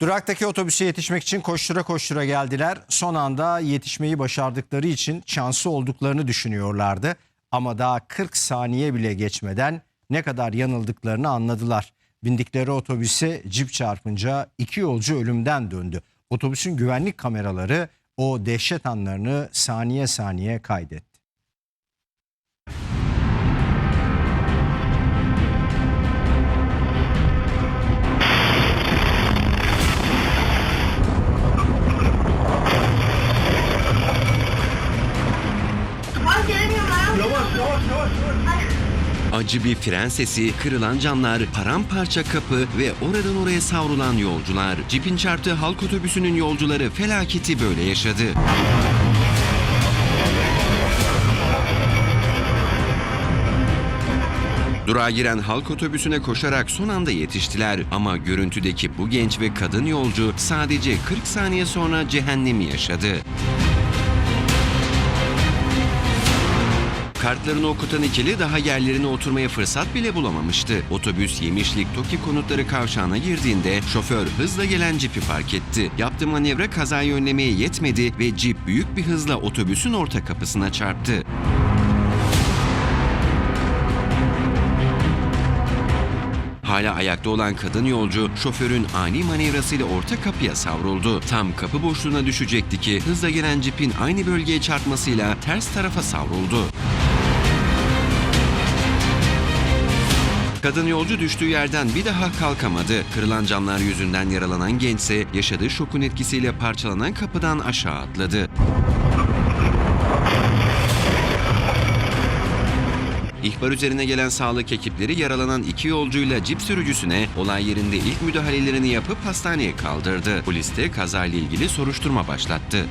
Duraktaki otobüse yetişmek için koştura koştura geldiler. Son anda yetişmeyi başardıkları için şanslı olduklarını düşünüyorlardı. Ama daha 40 saniye bile geçmeden ne kadar yanıldıklarını anladılar. Bindikleri otobüse cip çarpınca iki yolcu ölümden döndü. Otobüsün güvenlik kameraları o dehşet anlarını saniye saniye kaydetti. Acı bir fren sesi, kırılan camlar, paramparça kapı ve oradan oraya savrulan yolcular. Cipin çarptığı halk otobüsünün yolcuları felaketi böyle yaşadı. Durağa giren halk otobüsüne koşarak son anda yetiştiler ama görüntüdeki bu genç ve kadın yolcu sadece 40 saniye sonra cehennemi yaşadı. Kartlarını okutan ikili daha yerlerine oturmaya fırsat bile bulamamıştı. Otobüs Yemişlik Toki konutları kavşağına girdiğinde şoför hızla gelen cipi fark etti. Yaptığı manevra kazayı önlemeye yetmedi ve cip büyük bir hızla otobüsün orta kapısına çarptı. Hala ayakta olan kadın yolcu şoförün ani manevrasıyla orta kapıya savruldu. Tam kapı boşluğuna düşecekti ki hızla gelen cipin aynı bölgeye çarpmasıyla ters tarafa savruldu. Kadın yolcu düştüğü yerden bir daha kalkamadı. Kırılan camlar yüzünden yaralanan gençse yaşadığı şokun etkisiyle parçalanan kapıdan aşağı atladı. İhbar üzerine gelen sağlık ekipleri yaralanan iki yolcuyla cip sürücüsüne olay yerinde ilk müdahalelerini yapıp hastaneye kaldırdı. Polis de kazayla ilgili soruşturma başlattı.